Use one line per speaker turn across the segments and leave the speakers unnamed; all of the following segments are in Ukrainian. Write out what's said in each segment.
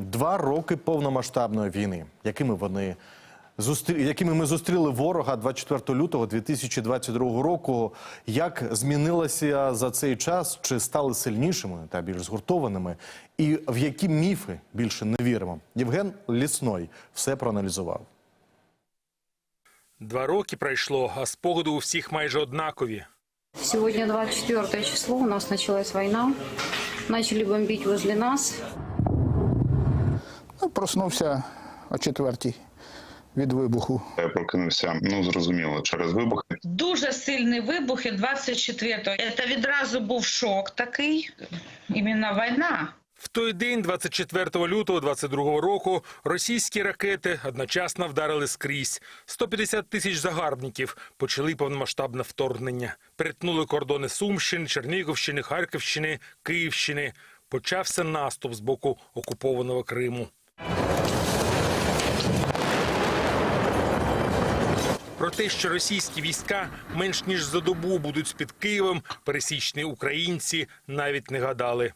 Два роки повномасштабної війни, якими вони зустрі... якими ми зустріли ворога 24 лютого 2022 року. Як змінилося за цей час? Чи стали сильнішими та більш згуртованими? І в які міфи більше не віримо? Євген Лісной все проаналізував.
Два роки пройшло, а спогади у всіх майже однакові.
Сегодня 24 число, у нас началась война. Начали бомбить возле нас.
Ну, Проснувся о четвертій від вибуху.
Я прокинувся, ну зрозуміло, через вибухи.
Дуже сильні вибухи 24-го. Це відразу був шок такий. Іменно війна.
В той день, 24 лютого 22 року, російські ракети одночасно вдарили скрізь. 150 тисяч загарбників почали повномасштабне вторгнення. Перетнули кордони Сумщини, Чернігівщини, Харківщини, Київщини. Почався наступ з боку окупованого Криму. Про те, що російські війська менш ніж за добу будуть з-під Києвом, пересічні українці навіть не гадали.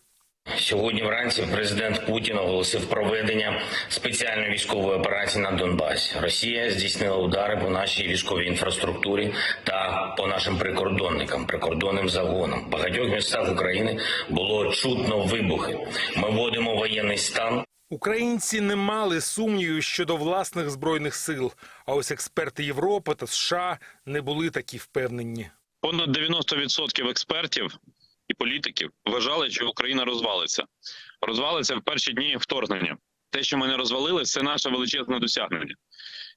Сьогодні вранці президент Путін оголосив проведення спеціальної військової операції на Донбасі. Росія здійснила удари по нашій військовій інфраструктурі та по нашим прикордонникам, прикордонним загонам. В багатьох містах України було чутно вибухи. Ми вводимо воєнний стан.
Українці не мали сумнівів щодо власних збройних сил. А ось експерти Європи та США не були такі впевнені.
понад 90% експертів і політиків вважали, що Україна розвалиться. Розвалиться в перші дні вторгнення. Те, що ми не розвалились, це наше величезне досягнення.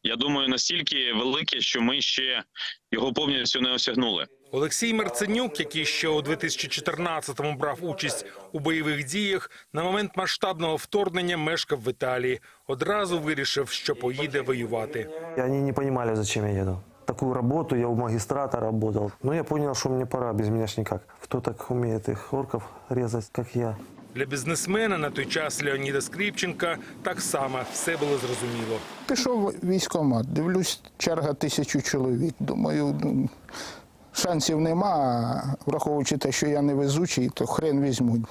Я думаю, настільки велике, що ми ще його повністю не осягнули.
Олексій Марценюк, який ще у 2014-му брав участь у бойових діях, на момент масштабного вторгнення мешкав в Італії. Одразу вирішив, що поїде воювати.
И Они не понимали, зачем я еду. Такую работу, я у магистрата работал. Но я понял, что мне пора, без меня ж никак. Кто так умеет их орков резать, как я?
Для бізнесмена на той час Леоніда Скрипченка так само все було зрозуміло.
Пішов в військкомат, дивлюсь, черга тисячу чоловік. Думаю, ну, шансів нема, враховуючи те, що я не везучий, то хрен візьмуть.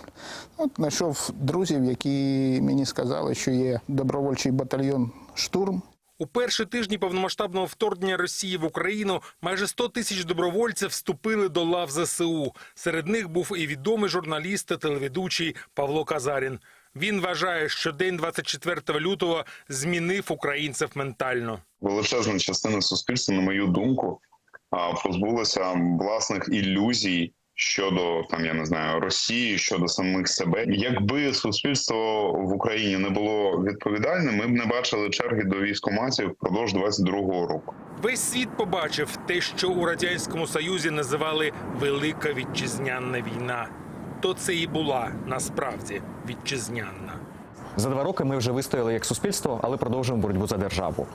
От знайшов друзів, які мені сказали, що є добровольчий батальйон штурм.
У перші тижні повномасштабного вторгнення Росії в Україну майже 100 тисяч добровольців вступили до лав ЗСУ. Серед них був і відомий журналіст та телеведучий Павло Казарін. Він вважає, що день 24 лютого змінив українців ментально.
Величезна частина суспільства, на мою думку, а, позбулася власних ілюзій щодо там, я не знаю, Росії, щодо самих себе. Якби суспільство в Україні не було відповідальним, ми б не бачили черги до військоматів впродовж 22-го року.
Весь світ побачив те, що у радянському союзі називали Велика вітчизняна війна. То це і була насправді вітчизняна.
За два роки ми вже вистояли як суспільство, але продовжуємо боротьбу за державу.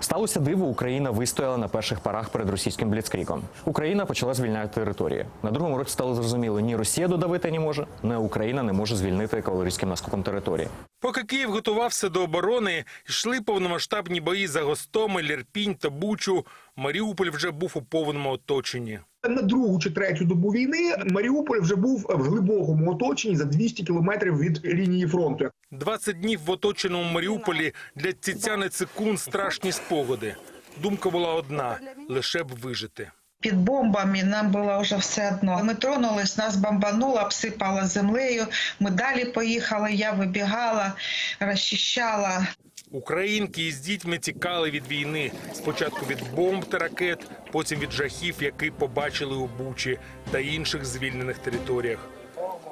Сталося диво. Україна вистояла на перших порах перед російським бліцкріком. Україна почала звільняти території. На другому році стало зрозуміло, ні Росія додавити не може, ні Україна не може звільнити кавалерійським наскоком території.
Поки Київ готувався до оборони, йшли повномасштабні бої за Гостомель, Ірпінь та Бучу. Маріуполь вже був у повному оточенні.
На другу чи третю добу війни Маріуполь вже був в глибокому оточенні за 200 кілометрів від лінії фронту.
20 днів в оточеному Маріуполі для Тетяни Цикун страшні спогади. Думка була одна лише б вижити.
Під бомбами нам було вже все одно. Ми тронулись, нас бомбануло, обсипало землею. Ми далі поїхали. Я вибігала, розчищала.
Українки із дітьми тікали від війни. Спочатку від бомб та ракет, потім від жахів, які побачили у Бучі та інших звільнених територіях.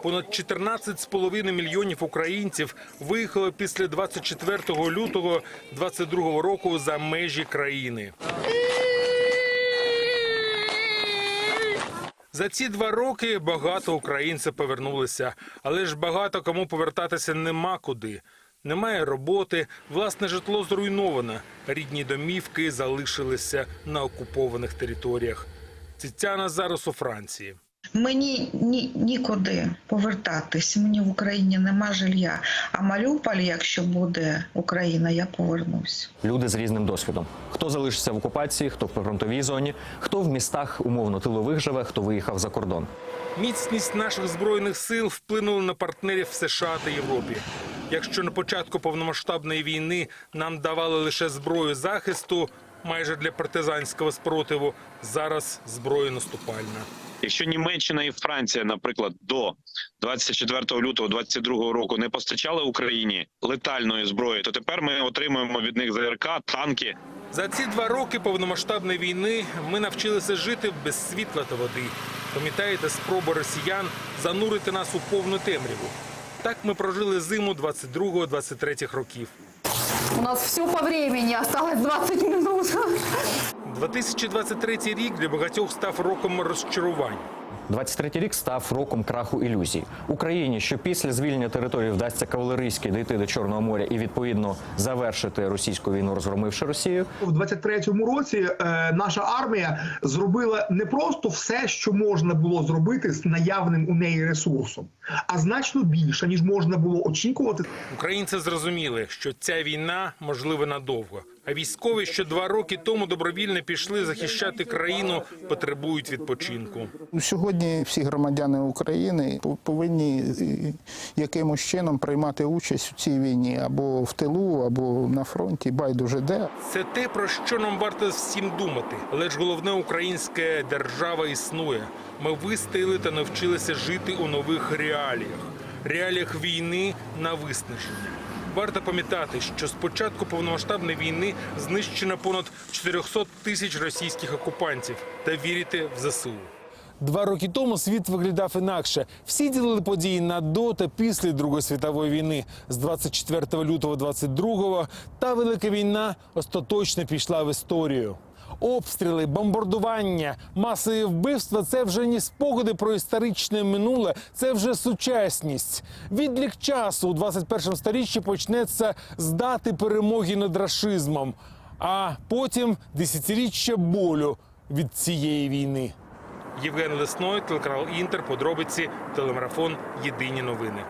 Понад 14,5 мільйонів українців виїхало після 24 лютого 22 року за межі країни. За ці два роки багато українців повернулися, але ж багато кому повертатися нема куди. Немає роботи, власне житло зруйноване. Рідні домівки залишилися на окупованих територіях. Тетяна зараз у Франції.
Мені ні, нікуди повертатись. Мені в Україні нема жилья. А Маріуполь, якщо буде Україна, я повернусь.
Люди з різним досвідом. Хто залишиться в окупації, хто в прифронтовій зоні, хто в містах умовно тилових живе, хто виїхав за кордон.
Міцність наших збройних сил вплинула на партнерів в США та Європі. Якщо на початку повномасштабної війни нам давали лише зброю захисту, майже для партизанського спротиву, зараз зброя наступальна.
Якщо Німеччина і Франція, наприклад, до 24 лютого 22 року не постачали Україні летальної зброї, то тепер ми отримуємо від них ЗРК, танки.
За ці два роки повномасштабної війни ми навчилися жити без світла та води. Пам'ятаєте спроби росіян занурити нас у повну темряву? Так ми прожили зиму 22-23 років.
У нас все по времени, осталось 20 минут.
2023 рік для багатьох став роком розчарувань.
23-й рік став роком краху ілюзій. Україні, що після звільнення території вдасться кавалерійськи дійти до Чорного моря і відповідно завершити російську війну, розгромивши Росію.
В 23-му році е, наша армія зробила не просто все, що можна було зробити з наявним у неї ресурсом, а значно більше ніж можна було очікувати.
Українці зрозуміли, що ця війна можлива надовго. А військові, що два роки тому добровільно пішли захищати країну, потребують відпочинку.
Сьогодні всі громадяни України повинні е, якимось чином приймати участь у цій війні або в тилу, або на фронті, байдуже де.
Це те, про що нам варто всім думати. Але ж головне, українська держава існує. Ми вистояли та навчилися жити у нових реаліях, реаліях війни на виснаження. Варто пам'ятати, що з початку повномасштабної війни знищено понад 400 тисяч російських окупантів та вірити в ЗСУ.
Два роки тому світ виглядав інакше. Всі ділили події на до та після Другої світової війни. З 24 лютого 22-го та велика війна остаточно пішла в історію. Обстріли, бомбардування, масові вбивства це вже не спогади про історичне минуле, це вже сучасність. Відлік часу у 21 сторіччі почнеться з дати перемоги над рашизмом, а потім десятиріччя болю від цієї війни.
Євген Лесной, телеканал Інтер, подробиці, телемарафон Єдині новини.